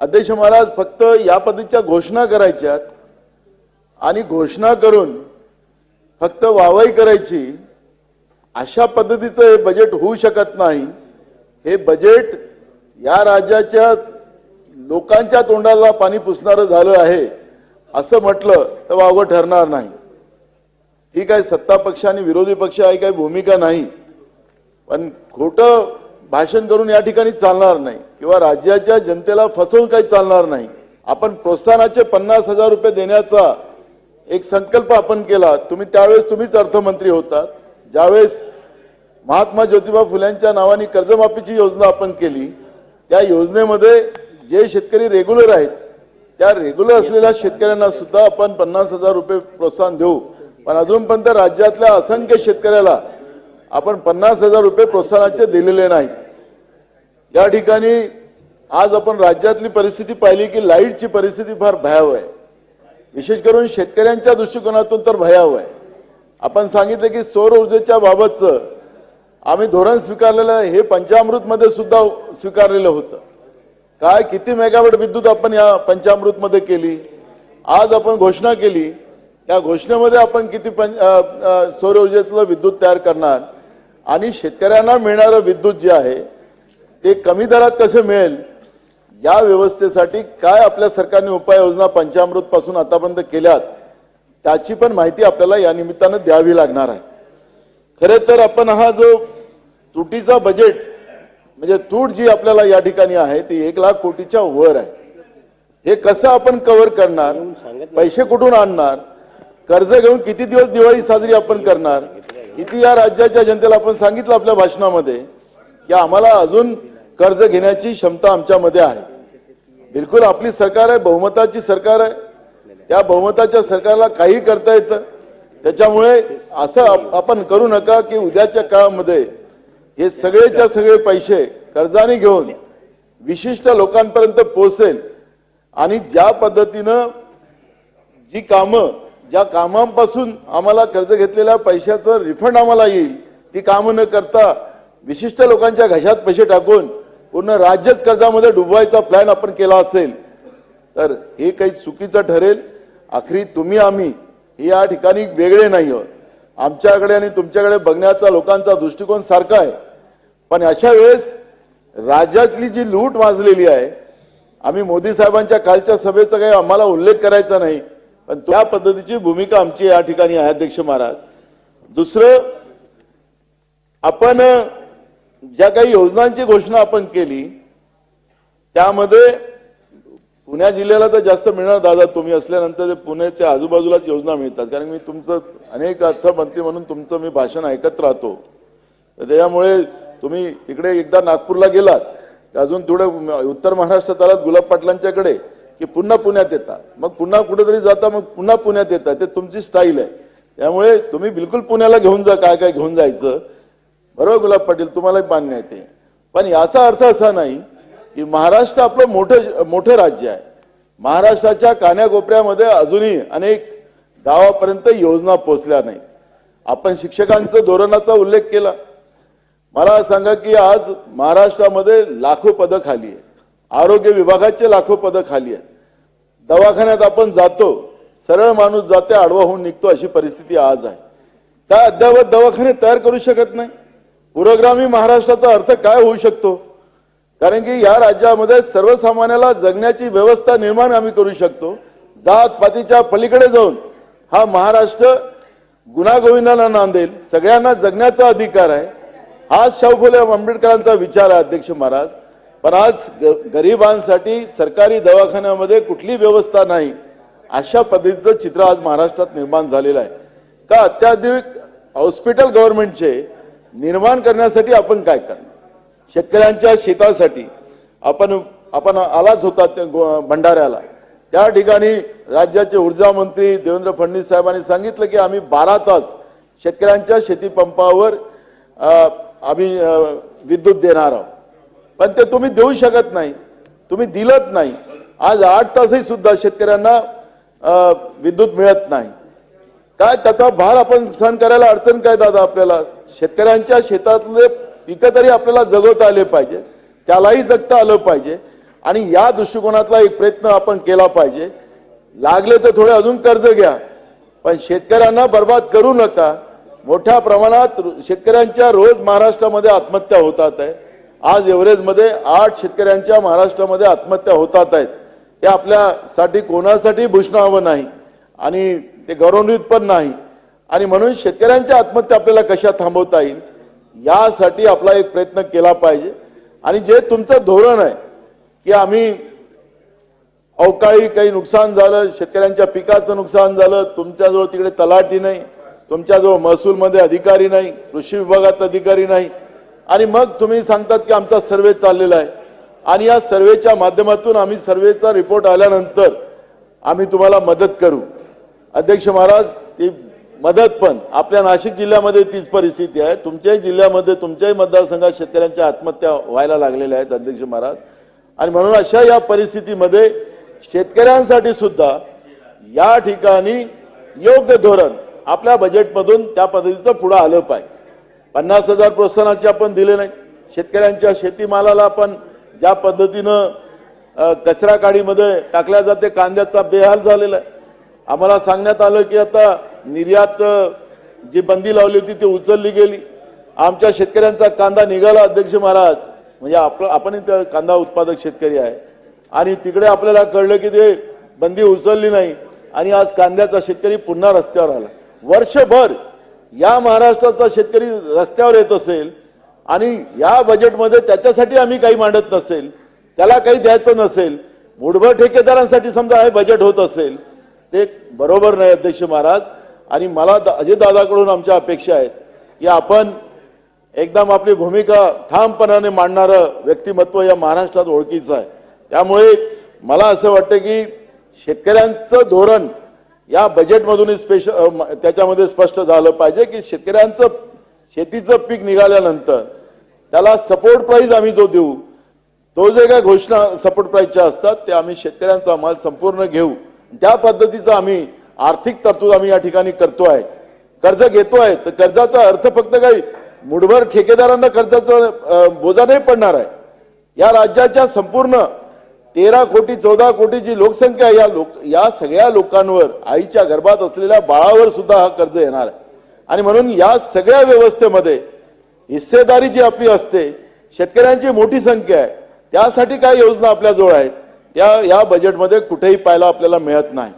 अध्यक्ष महाराज फक्त या पद्धतीच्या घोषणा करायच्यात आणि घोषणा करून फक्त वावाई करायची अशा पद्धतीचं हे बजेट होऊ शकत नाही. हे बजेट या राज्याच्या लोकांच्या तोंडाला पाणी पुसणारं झालं आहे असं म्हटलं तर वावगं ठरणार नाही. ठीक आहे सत्ता पक्ष आणि विरोधी पक्ष आहे काही भूमिका नाही. पण खोटं भाषण करून या ठिकाणी चालणार नाही. किंवा राज्याच्या जनतेला फसवून काही चालणार नाही. आपण प्रोत्साहनाचे पन्नास हजार रुपये देण्याचा एक संकल्प आपण केला. तुम्ही त्यावेळेस तुम्हीच अर्थमंत्री होतात. ज्यावेळेस महात्मा ज्योतिबा फुल्यांच्या नावाने कर्जमाफीची योजना आपण केली त्या योजनेमध्ये जे शेतकरी रेग्युलर आहेत त्या रेग्युलर असलेल्या शेतकऱ्यांना सुद्धा आपण पन्नास हजार रुपये प्रोत्साहन देऊ. पण अजूनपर्यंत राज्यातल्या असंख्य शेतकऱ्याला आपण पन्नास हजार रुपये प्रोत्साहनाचे दिलेले नाहीत. या ठिकाणी आज आपण राज्यातली परिस्थिती पाहिली की लाईटची परिस्थिती फार भयावह आहे. विशेष करून शेतकऱ्यांच्या दृष्टिकोनातून तर भयावह आहे. आपण सांगितलं की सौर ऊर्जेच्या बाबतचं आम्ही धोरण स्वीकारलेलं हे पंचामृतमध्ये सुद्धा स्वीकारलेलं होतं. काय किती मेगावॅट विद्युत आपण या पंचामृतमध्ये केली? आज आपण घोषणा केली. त्या घोषणेमध्ये आपण किती पं सौर ऊर्जेतलं विद्युत तयार करणार? आणि शेतकऱ्यांना मिळणारं विद्युत जे आहे ते कमी दरात कसं मिळेल? या व्यवस्थेसाठी काय आपल्या सरकारने उपाययोजना पंचामृत पासून आतापर्यंत केल्यात त्याची पण माहिती आपल्याला या निमित्तानं द्यावी लागणार आहे. खरे तर आपण हा जो तुटीचा बजेट म्हणजे तूट जी आपल्याला या ठिकाणी आहे ती एक लाख कोटीच्या वर आहे. हे कसं आपण कव्हर करणार? पैसे कुठून आणणार? कर्ज घेऊन किती दिवस दिवाळी साजरी आपण करणार? किती या राज्याच्या जनतेला आपण सांगितलं आपल्या भाषणामध्ये? की आम्हाला अजून कर्ज घेण्याची क्षमता आमच्यामध्ये आहे. बिलकुल आपली सरकार आहे बहुमताची सरकार आहे. त्या बहुमताच्या सरकारला काही करता येतं. त्याच्यामुळे असं आपण करू नका की उद्याच्या काळामध्ये हे सगळेच्या सगळे पैसे कर्जाने घेऊन विशिष्ट लोकांपर्यंत पोहोचेल. आणि ज्या पद्धतीनं जी कामं ज्या कामांपासून आम्हाला कर्ज घेतलेल्या पैशाचं रिफंड आम्हाला येईल ती कामं न करता विशिष्ट लोकांच्या घशात पैसे टाकून पूर्ण राज्यच कर्जामध्ये डुबवायचा प्लॅन आपण केला असेल तर हे काही चुकीचं ठरेल. आखरी तुम्ही आम्ही हे या ठिकाणी वेगळे नाही आहोत. आमच्याकडे आणि तुमच्याकडे बघण्याचा लोकांचा दृष्टिकोन सारखा आहे. पण अशा वेळेस राज्यातली जी लूट वाजलेली आहे आम्ही मोदी साहेबांच्या कालच्या सभेचा काही आम्हाला उल्लेख करायचा नाही पण त्या पद्धतीची भूमिका आमची या ठिकाणी आहे अध्यक्ष महाराज. दुसरं आपण ज्या काही योजनांची घोषणा आपण केली त्यामध्ये पुण्या जिल्ह्याला तर जास्त मिळणार दादा तुम्ही असल्यानंतर ते पुण्याच्या आजूबाजूलाच योजना मिळतात. कारण मी तुमचं अनेक अर्थमंत्री म्हणून तुमचं मी भाषण ऐकत राहतो. तर त्याच्यामुळे तुम्ही तिकडे एकदा नागपूरला गेलात अजून थोडं उत्तर महाराष्ट्रात आलात गुलाब पाटलांच्याकडे की पुन्हा पुण्यात येतात. मग पुन्हा कुठेतरी जाता मग पुन्हा पुण्यात येतात. ते तुमची स्टाईल आहे. त्यामुळे तुम्ही बिलकुल पुण्याला घेऊन जा काय काय घेऊन जायचं. बरोबर हो गुलाब पाटील तुम्हालाही मान्य आहे ते. पण याचा अर्थ असा नाही की महाराष्ट्र आपलं मोठं मोठं राज्य आहे. महाराष्ट्राच्या कान्याकोपऱ्यामध्ये अजूनही अनेक गावापर्यंत योजना पोचल्या नाही आपण शिक्षकांचं धोरणाचा उल्लेख केला. मला सांगा की आज महाराष्ट्रामध्ये लाखो पदं खाली आहेत. आरोग्य विभागाचे लाखो पदं खाली आहेत. दवाखान्यात आपण जातो सरळ माणूस जाते आडवा होऊन निघतो अशी परिस्थिती आज आहे. काय अद्यावत दवाखाने तयार करू शकत नाही? पुरोग्रामी महाराष्ट्राचा अर्थ काय होऊ शकतो? कारण की या राज्यामध्ये सर्वसामान्याला जगण्याची व्यवस्था निर्माण आम्ही करू शकतो. जात पातीच्या पलीकडे जाऊन हा महाराष्ट्र गुन्हागोविंदाला नांदेल. सगळ्यांना जगण्याचा अधिकार आहे. हाच शाहू फुले आंबेडकरांचा विचार आहे अध्यक्ष महाराज. पण आज ग- गरिबांसाठी सरकारी दवाखान्यामध्ये कुठली व्यवस्था नाही अशा पद्धतीचं चित्र आज महाराष्ट्रात निर्माण झालेलं आहे. का अत्याधुनिक हॉस्पिटल गव्हर्नमेंटचे निर्माण करण्यासाठी आपण काय करणार? शेतकऱ्यांच्या शेतासाठी आपण आपण आलाच होता त्या भंडाऱ्याला. त्या ठिकाणी राज्याचे ऊर्जा मंत्री देवेंद्र फडणवीस साहेबांनी सांगितलं की आम्ही बारा तास शेतकऱ्यांच्या शेतीपंपावर आम्ही विद्युत देणार आहोत. पण ते तुम्ही देऊ शकत नाही. तुम्ही दिलत नाही. आज आठ तासही सुद्धा शेतकऱ्यांना विद्युत मिळत नाही. काय त्याचा भार आपण सहन करायला अडचण काय दादा आपल्याला? शेतकऱ्यांच्या शेतातले पिकं तरी आपल्याला जगवता आले पाहिजे त्यालाही जगता आलं पाहिजे आणि या दृष्टिकोनातला एक प्रयत्न आपण केला पाहिजे. लागले तर थोडे अजून कर्ज घ्या पण शेतकऱ्यांना बर्बाद करू नका. मोठ्या प्रमाणात शेतकऱ्यांच्या रोज महाराष्ट्रामध्ये आत्महत्या होतात आहे. आज एव्हरेजमध्ये आठ शेतकऱ्यांच्या महाराष्ट्रामध्ये आत्महत्या होतात आहेत. हे आपल्यासाठी कोणासाठी भूषणावं नाही आणि ते गौरवान्वित पण नाही. आणि म्हणून शेतकऱ्यांच्या आत्महत्या आपल्याला कशा थांबवता येईल यासाठी आपला एक प्रयत्न केला पाहिजे. आणि जे तुमचं धोरण आहे की आम्ही अवकाळी काही नुकसान झालं शेतकऱ्यांच्या पिकाचं नुकसान झालं तुमच्याजवळ तिकडे तलाठी नाही तुमच्याजवळ महसूलमध्ये अधिकारी नाही कृषी विभागात अधिकारी नाही. आणि मग तुम्ही सांगतात की आमचा सर्वे चाललेला आहे. आणि या सर्वेच्या माध्यमातून आम्ही सर्वेचा रिपोर्ट आल्यानंतर आम्ही तुम्हाला मदत करू. अध्यक्ष महाराज ती मदत पण. आपल्या नाशिक जिल्ह्यामध्ये तीच परिस्थिती आहे. तुमच्याही जिल्ह्यामध्ये तुमच्याही मतदारसंघात शेतकऱ्यांच्या आत्महत्या व्हायला लागलेल्या आहेत अध्यक्ष महाराज. आणि म्हणून अशा या परिस्थितीमध्ये शेतकऱ्यांसाठी सुद्धा या ठिकाणी योग्य धोरण आपल्या बजेटमधून त्या पद्धतीचं पुढं आलं पाहिजे. पन्नास हजार प्रोत्साहनाचे आपण दिले नाही. शेतकऱ्यांच्या शेतीमालाला आपण ज्या पद्धतीनं कचरा काडीमध्ये टाकल्या जाते कांद्याचा बेहाल झालेला आहे. आम्हाला सांगण्यात आलं की आता निर्यात जी बंदी लावली होती ती उचलली गेली. आमच्या शेतकऱ्यांचा कांदा निघाला अध्यक्ष महाराज. म्हणजे आपलं आपणही त्या कांदा उत्पादक शेतकरी आहे. आणि तिकडे आपल्याला कळलं की ते बंदी उचलली नाही. आणि आज कांद्याचा शेतकरी पुन्हा रस्त्यावर आला. वर्षभर या महाराष्ट्राचा शेतकरी रस्त्यावर येत असेल आणि या बजेटमध्ये त्याच्यासाठी आम्ही काही मांडत नसेल त्याला काही द्यायचं नसेल मुठभर ठेकेदारांसाठी समजा हे बजेट होत असेल ते बरोबर नाही अध्यक्ष महाराज. आणि मला अजितदादाकडून आमच्या अपेक्षा आहेत की आपण एकदम आपली भूमिका ठामपणाने मांडणारं व्यक्तिमत्व या महाराष्ट्रात ओळखीचं आहे. त्यामुळे मला असं वाटतं की शेतकऱ्यांचं धोरण या बजेटमधूनही स्पेश त्याच्यामध्ये स्पष्ट झालं पाहिजे की शेतकऱ्यांचं शेतीचं पीक निघाल्यानंतर त्याला सपोर्ट प्राईज आम्ही जो देऊ तो जे काय घोषणा सपोर्ट प्राईजच्या असतात ते आम्ही शेतकऱ्यांचा माल संपूर्ण घेऊ. त्या पद्धतीचा आम्ही आर्थिक तरतूद आम्ही या ठिकाणी करतो आहे कर्ज घेतो आहे तर कर्जाचा अर्थ फक्त काही मुठभर ठेकेदारांना कर्जाचा बोजा नाही पडणार आहे. या राज्याच्या संपूर्ण तेरा कोटी चौदा कोटीची लोकसंख्या आहे, या लोक या सगळ्या लोकांवर आईच्या गर्भात असलेल्या बाळावर सुद्धा हा कर्ज येणार आहे. आणि म्हणून या सगळ्या व्यवस्थेमध्ये हिस्सेदारी जी आपली असते शेतकऱ्यांची मोठी संख्या आहे त्यासाठी काय योजना आपल्याजवळ आहेत त्या या बजेटमध्ये कुठेही पाहायला आपल्याला मिळत नाही.